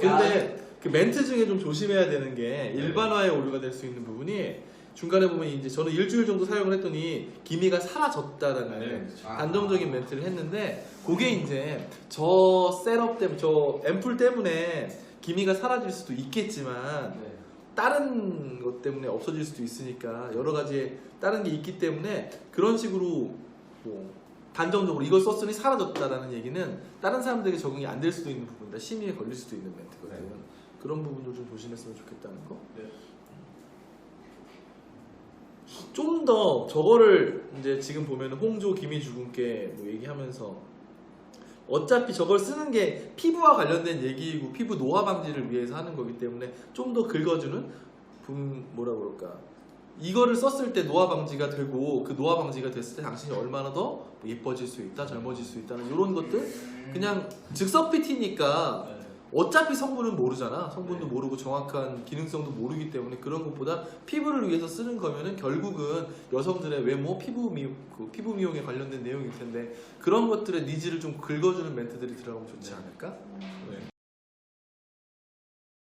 근데 그 멘트 중에 좀 조심해야 되는 게 네. 일반화에 오류가 될 수 있는 부분이 중간에 보면 이제 저는 일주일 정도 사용을 했더니 기미가 사라졌다라는 네. 아. 단정적인 멘트를 했는데 그게 이제 저 셋업 때문에 저 앰플 때문에 기미가 사라질 수도 있겠지만 네. 다른 것 때문에 없어질 수도 있으니까 여러 가지 다른 게 있기 때문에 그런 식으로 뭐 단정적으로 이걸 썼으니 사라졌다라는 얘기는 다른 사람들에게 적응이 안 될 수도 있는 부분이다 심의에 걸릴 수도 있는 멘트거든요 네. 그런 부분도 좀 조심했으면 좋겠다는 거 네. 좀더 저거를 이제 지금 보면 홍조 김희 주 군께 뭐 얘기하면서 어차피 저걸 쓰는 게 피부와 관련된 얘기이고 피부 노화 방지를 위해서 하는 거기 때문에 좀 더 긁어주는 분 뭐라 그럴까 이거를 썼을 때 노화 방지가 되고 그 노화 방지가 됐을 때 당신이 얼마나 더 예뻐질 수 있다 젊어질 수 있다는 이런 것들 그냥 즉석 PT니까 네. 어차피 성분은 모르잖아. 성분도 네. 모르고 정확한 기능성도 모르기 때문에 그런 것보다 피부를 위해서 쓰는 거면은 결국은 여성들의 외모, 피부 미용, 그 피부 미용에 관련된 내용일 텐데 그런 것들의 니즈를 좀 긁어주는 멘트들이 들어가면 좋지 네. 않을까? 음. 네.